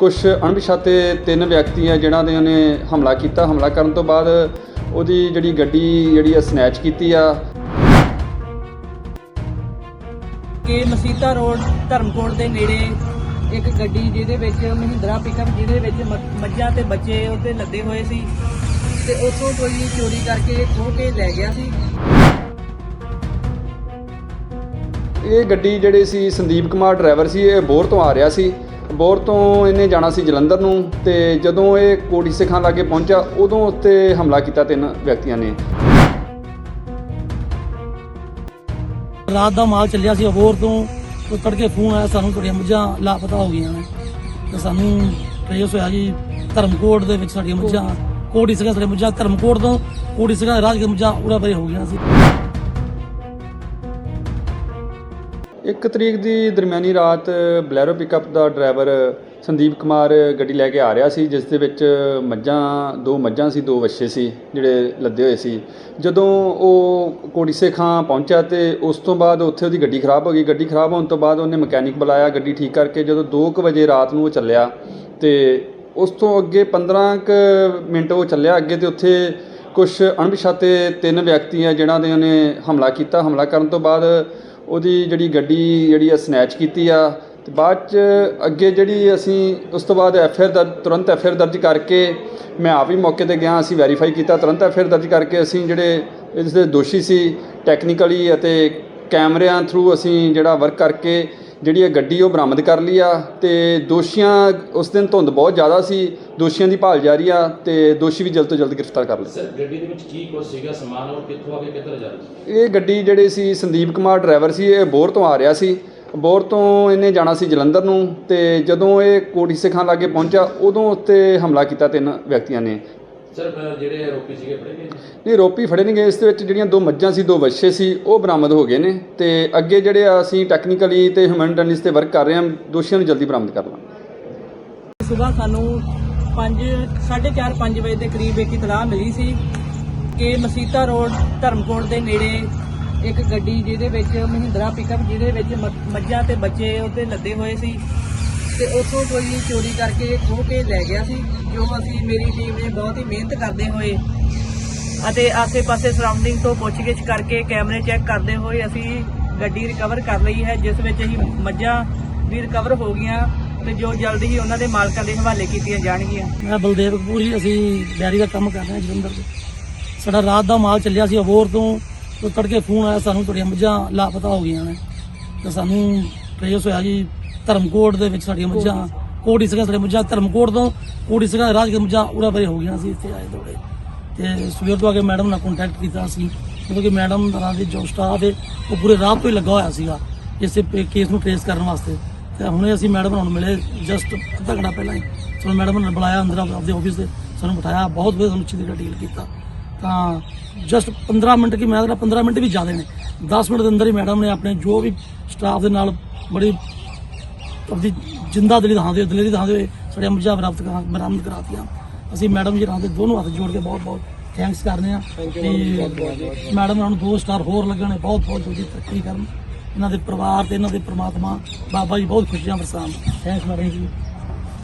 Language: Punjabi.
ਕੁਝ ਅਣਪਛਾਤੇ ਤਿੰਨ ਵਿਅਕਤੀ ਆ ਜਿਨ੍ਹਾਂ ਦੇ ਉਹਨੇ ਹਮਲਾ ਕੀਤਾ ਹਮਲਾ ਕਰਨ ਤੋਂ ਬਾਅਦ ਉਹਦੀ ਜਿਹੜੀ ਗੱਡੀ ਜਿਹੜੀ ਆ ਸਨੈਚ ਕੀਤੀ ਆ। ਕਿ ਮਸੀਤਾ ਰੋਡ ਧਰਮਕੋਟ ਦੇ ਨੇੜੇ ਇੱਕ ਗੱਡੀ ਜਿਹਦੇ ਵਿੱਚ ਮਹਿੰਦਰਾ ਪਿਕਅਪ ਜਿਹਦੇ ਵਿੱਚ ਮ- ਮੱਝਾਂ ਤੇ ਬੱਚੇ ਉੱਤੇ ਲੱਦੇ ਹੋਏ ਸੀ ਤੇ ਉੱਥੋਂ ਕੋਈ ਚੋਰੀ ਕਰਕੇ ਖੋਹ ਕੇ ਲੈ ਗਿਆ ਸੀ। ਇਹ ਗੱਡੀ ਜਿਹੜੀ ਸੀ ਸੰਦੀਪ ਕੁਮਾਰ ਡਰਾਈਵਰ ਸੀ ਇਹ ਬੋਰ ਤੋਂ ਆ ਰਿਹਾ ਸੀ। ਬੋਰ ਤੋਂ ਇਹਨੇ ਜਾਣਾ ਸੀ ਜਲੰਧਰ ਨੂੰ ਤੇ ਜਦੋਂ ਇਹ ਕੋੜੀ ਸਿੱਖਾਂ ਲਾਗੇ ਪਹੁੰਚਿਆ, ਉਦੋਂ ਉੱਤੇ ਹਮਲਾ ਕੀਤਾ ਤਿੰਨ ਵਿਅਕਤੀਆਂ ਨੇ। ਰਾਤ ਦਾ ਮਾਲ ਚੱਲਿਆ ਸੀ, ਅਬੋਰ ਤੋਂ ਤੇ ਕੇ ਫੋਨ ਆਇਆ, ਸਾਨੂੰ ਤੁਹਾਡੀਆਂ ਮੱਝਾਂ ਲਾਪਤਾ ਹੋ ਗਈਆਂ ਨੇ। ਤੇ ਸਾਨੂੰ ਟ੍ਰੇਸ ਹੋਇਆ ਜੀ, ਧਰਮਕੋਟ ਦੇ ਵਿੱਚ ਸਾਡੀਆਂ ਮੱਝਾਂ ਕੋੜੀ ਸਿੰਘਾਂ ਸਾਡੀਆਂ ਮੱਝਾਂ ਧਰਮਕੋਟ ਤੋਂ ਕੋੜੀ ਸਿੰਘਾਂ ਰਾਜ ਦੀਆਂ ਮੱਝਾਂ ਉੜਾ ਪਰੇ ਹੋ ਗਈਆਂ ਸੀ। ਇੱਕ ਤਰੀਕ ਦੀ ਦਰਮਿਆਨੀ ਰਾਤ ਬਲੈਰੋ ਪਿਕਅਪ ਦਾ ਡਰਾਈਵਰ ਸੰਦੀਪ ਕੁਮਾਰ ਗੱਡੀ ਲੈ ਕੇ ਆ ਰਿਹਾ ਸੀ, ਜਿਸ ਦੇ ਵਿੱਚ ਮੱਝਾਂ, ਦੋ ਮੱਝਾਂ ਸੀ, ਦੋ ਵੱਛੇ ਸੀ, ਜਿਹੜੇ ਲੱਦੇ ਹੋਏ ਸੀ। ਜਦੋਂ ਉਹ ਕੋੜੀਸੇ ਖਾਂ ਪਹੁੰਚਿਆ ਤੇ ਉਸ ਤੋਂ ਬਾਅਦ ਉੱਥੇ ਉਹਦੀ ਗੱਡੀ ਖਰਾਬ ਹੋ ਗਈ। ਗੱਡੀ ਖਰਾਬ ਹੋਣ ਤੋਂ ਬਾਅਦ ਉਹਨੇ ਮਕੈਨਿਕ ਬੁਲਾਇਆ ਗੱਡੀ ਠੀਕ ਕਰਕੇ। ਜਦੋਂ 2:00 ਵਜੇ ਰਾਤ ਨੂੰ ਉਹ ਚੱਲਿਆ ਤੇ ਉਸ ਤੋਂ ਅੱਗੇ 15 ਕੁ ਮਿੰਟ ਉਹ ਚੱਲਿਆ ਅੱਗੇ ਤੇ ਉੱਥੇ ਕੁਝ ਅਣਪਛਾਤੇ ਤਿੰਨ ਵਿਅਕਤੀ ਆ ਜਿਨ੍ਹਾਂ ਦੇ ਉਹਨੇ ਹਮਲਾ ਕੀਤਾ। ਹਮਲਾ ਕਰਨ ਤੋਂ ਬਾਅਦ ਉਹਦੀ ਜਿਹੜੀ ਗੱਡੀ ਜਿਹੜੀ ਆ ਸਨੈਚ ਕੀਤੀ ਆ ਤੇ ਬਾਅਦ ਚ ਅੱਗੇ ਜਿਹੜੀ ਅਸੀਂ ਉਸ ਤੋਂ ਬਾਅਦ ਐਫ ਆਰ ਤੁਰੰਤ ਐਫ ਆਰ ਦਰਜ ਕਰਕੇ ਮੈਂ ਆਪ ਹੀ ਮੌਕੇ ਤੇ ਗਿਆ, ਅਸੀਂ ਵੈਰੀਫਾਈ ਕੀਤਾ, ਤੁਰੰਤ ਐਫ ਆਰ ਦਰਜ ਕਰਕੇ ਅਸੀਂ ਜਿਹੜੇ ਇਸ ਦੇ ਦੋਸ਼ੀ ਸੀ ਟੈਕਨੀਕਲੀ ਅਤੇ ਕੈਮਰਿਆਂ ਥਰੂ ਅਸੀਂ ਜਿਹੜਾ ਵਰਕ ਕਰਕੇ ਜਿਹੜੀ ਇਹ ਗੱਡੀ ਉਹ ਬਰਾਮਦ ਕਰ ਲਈ ਆ ਤੇ ਦੋਸ਼ੀਆਂ ਉਸ ਦਿਨ ਧੁੰਦ ਬਹੁਤ ਜ਼ਿਆਦਾ ਸੀ ਦੋਸ਼ੀਆਂ ਦੀ ਭਾਲ ਜਾਰੀ ਆ ਤੇ ਦੋਸ਼ੀ ਵੀ ਜਲਦ ਤੋਂ ਜਲਦ ਗ੍ਰਿਫਤਾਰ ਕਰ ਲਏ। ਸਰ ਗੱਡੀ ਦੇ ਵਿੱਚ ਕੀ ਕੁਛ ਸੀਗਾ ਸਮਾਨ ਔਰ ਕਿੱਥੋਂ ਆ ਕੇ ਕਿੱਧਰ ਜਾ ਰਿਹਾ ਸੀ? ਇਹ ਗੱਡੀ ਜਿਹੜੇ ਸੀ ਸੰਦੀਪ ਕੁਮਾਰ ਡਰਾਈਵਰ ਸੀ ਇਹ ਬੋਰ ਤੋਂ ਆ ਰਿਹਾ ਸੀ। ਬੋਰ ਤੋਂ ਇਹਨੇ ਜਾਣਾ ਸੀ ਜਲੰਧਰ ਨੂੰ ਤੇ ਜਦੋਂ ਇਹ ਕੋਟੀ ਸਿੱਖਾਂ ਲਾਗੇ ਪਹੁੰਚਾ ਉਦੋਂ ਉੱਤੇ ਹਮਲਾ ਕੀਤਾ ਤਿੰਨ ਵਿਅਕਤੀਆਂ ਨੇ। ਸਰ ਅਹ ਜਿਹੜੇ ਆਰੋਪੀ ਸੀਗੇ ਫੜੇ ਗਏ ਜੀ? ਨਹੀਂ ਰੋਪੀ ਫੜੇ ਨਹੀਂ ਗਏ। ਇਸ ਦੇ ਵਿੱਚ ਜਿਹੜੀਆਂ ਦੋ ਮੱਝਾਂ ਸੀ ਦੋ ਵੱਛੇ ਸੀ ਉਹ ਬਰਾਮਦ ਹੋ ਗਏ ਨੇ। ਤੇ ਅੱਗੇ ਜਿਹੜੇ ਆ ਅਸੀਂ ਟੈਕਨੀਕਲੀ ਤੇ ਹਿਊਮਨਿਟੀਜ਼ ਤੇ ਵਰਕ ਕਰ ਰਹੇ ਹਾਂ ਦੋਸ਼ੀਆਂ ਨੂੰ ਜਲਦੀ ਬਰਾਮਦ ਕਰ ਲਾਂਗੇ। ਸਵੇਰ ਸਾਨੂੰ 5 4:30 5 ਵਜੇ ਦੇ ਕਰੀਬ ਇੱਕ ਇਤਲਾਹ ਮਿਲੀ ਸੀ ਕਿ ਮਸੀਤਾ ਰੋਡ ਧਰਮਕੋਟ ਦੇ ਨੇੜੇ ਇੱਕ ਗੱਡੀ ਜਿਹਦੇ ਵਿੱਚ ਮਹਿੰਦਰਾ ਪਿਕਅਪ ਜਿਹਦੇ ਵਿੱਚ ਮ- ਮੱਝਾਂ ਤੇ ਬੱਚੇ ਉੱਤੇ ਲੱਦੇ ਹੋਏ ਸੀ। ਤੇ ਉੱਥੋਂ ਕੋਈ ਚੋਰੀ ਕਰਕੇ ਖੋਹ ਕੇ ਲੈ ਗਿਆ ਸੀ, ਜੋ ਅਸੀਂ, ਮੇਰੀ ਟੀਮ ਨੇ ਬਹੁਤ ਹੀ ਮਿਹਨਤ ਕਰਦੇ ਹੋਏ ਅਤੇ ਆਸੇ-ਪਾਸੇ ਸਰਾਊਂਡਿੰਗ ਤੋਂ ਪੁੱਛਗਿੱਛ ਕਰਕੇ ਕੈਮਰੇ ਚੈੱਕ ਕਰਦੇ ਹੋਏ ਅਸੀਂ ਗੱਡੀ ਰਿਕਵਰ ਕਰ ਲਈ ਹੈ, ਜਿਸ ਵਿੱਚ ਅਸੀਂ ਮੱਝਾਂ ਵੀ ਰਿਕਵਰ ਹੋ ਗਈਆਂ ਤੇ ਜੋ ਜਲਦੀ ਹੀ ਉਹਨਾਂ ਦੇ ਮਾਲਕਾਂ ਦੇ ਹਵਾਲੇ ਕੀਤੀਆਂ ਜਾਣਗੀਆਂ। ਮੈਂ ਬਲਦੇਵ ਕਪੂਰ ਜੀ, ਅਸੀਂ ਡੈਰੀ ਦਾ ਕੰਮ ਕਰ ਰਹੇ ਹਾਂ ਜਲੰਧਰ ਦੇ। ਸਾਡਾ ਰਾਤ ਦਾ ਮਾਲ ਚੱਲਿਆ ਸੀ ਅਬੋਰ ਤੋਂ ਤੜਕੇ ਫੋਨ ਆਇਆ, ਸਾਨੂੰ ਤੁਹਾਡੀਆਂ ਮੱਝਾਂ ਲਾਪਤਾ ਹੋ ਗਈਆਂ ਨੇ। ਤੇ ਸਾਨੂੰ ਟ੍ਰੇਸ ਹੋਇਆ ਜੀ ਧਰਮਕੋਟ ਦੇ ਵਿੱਚ ਸਾਡੀਆਂ ਮੱਝਾਂ ਕੋੜੀ ਸਿੰਘਾਂ ਸਾਡੀਆਂ ਮੱਝਾਂ ਧਰਮਕੋਟ ਤੋਂ ਕੋੜੀ ਸਿੰਘਾਂ ਰਾਜ ਦੀਆਂ ਮੱਝਾਂ ਉੜਾ ਪਰੇ ਹੋ ਗਈਆਂ ਸੀ ਇੱਥੇ ਆਏ ਦੌੜੇ ਤੇ ਸਵੇਰ ਤੋਂ ਆ ਕੇ ਮੈਡਮ ਨਾਲ ਕੰਟੈਕਟ ਕੀਤਾ ਸੀ। ਕਿਉਂਕਿ ਮੈਡਮ ਦਾ ਦੇ ਜੋ ਸਟਾਫ ਹੈ ਉਹ ਪੂਰੇ ਰਾਤ ਤੋਂ ਹੀ ਲੱਗਾ ਹੋਇਆ ਸੀਗਾ ਇਸੇ ਕੇਸ ਨੂੰ ਟ੍ਰੇਸ ਕਰਨ ਵਾਸਤੇ। ਤੇ ਹੁਣੇ ਅਸੀਂ ਮੈਡਮ ਨੂੰ ਮਿਲੇ ਜਸਟ ਅੱਧਾ ਘੰਟਾ ਪਹਿਲਾਂ ਹੀ। ਸਾਨੂੰ ਮੈਡਮ ਨੇ ਬੁਲਾਇਆ ਅੰਦਰ ਆਪ- ਆਪਦੇ ਆਫਿਸ ਦੇ ਸਾਨੂੰ ਬਿਠਾਇਆ ਬਹੁਤ ਵਧੀਆ ਸਾਨੂੰ ਅੱਛੀ ਤਰ੍ਹਾਂ ਡੀਲ ਕੀਤਾ। ਤਾਂ ਜਸਟ 15 ਮਿੰਟ ਕੀ ਮੈਂ ਕਹਿੰਦਾ 15 ਮਿੰਟ ਵੀ ਜ਼ਿਆਦਾ ਨੇ। 10 ਮਿੰਟ ਦੇ ਅੰਦਰ ਹੀ ਮੈਡਮ ਨੇ ਆਪਣੇ ਜੋ ਵੀ ਸਟਾਫ ਦੇ ਨਾਲ ਬੜੀ ਆਪਦੀ ਜਿੰਦਾ ਦਿਲੀ ਦਿਖਾਉਂਦੇ ਦਿਲੇ ਦੀ ਦਿਖਾਉਂਦੇ ਹੋਏ ਸਾਡੀਆਂ ਮੱਝਾਂ ਬਰਾਮਦ ਕਰਾ ਬਰਾਮਦ ਕਰਾਤੀਆਂ। ਅਸੀਂ ਮੈਡਮ ਜੀ ਦੇ ਦੋਨੋਂ ਹੱਥ ਜੋੜ ਕੇ ਬਹੁਤ ਬਹੁਤ ਥੈਂਕਸ ਕਰਦੇ ਹਾਂ। ਕਿ ਮੈਡਮ ਨੂੰ ਦੋ ਸਟਾਰ ਹੋਰ ਲੱਗਣੇ ਬਹੁਤ ਬਹੁਤ ਜਲਦੀ ਤਰੱਕੀ ਕਰਨ। ਇਹਨਾਂ ਦੇ ਪਰਿਵਾਰ ਤੇ ਇਹਨਾਂ ਦੇ ਪ੍ਰਮਾਤਮਾ ਬਾਬਾ ਜੀ ਬਹੁਤ ਖੁਸ਼ੀਆਂ ਵਰਸਾਉਣ ਥੈਂਕਸ ਮੈਡਮ ਜੀ।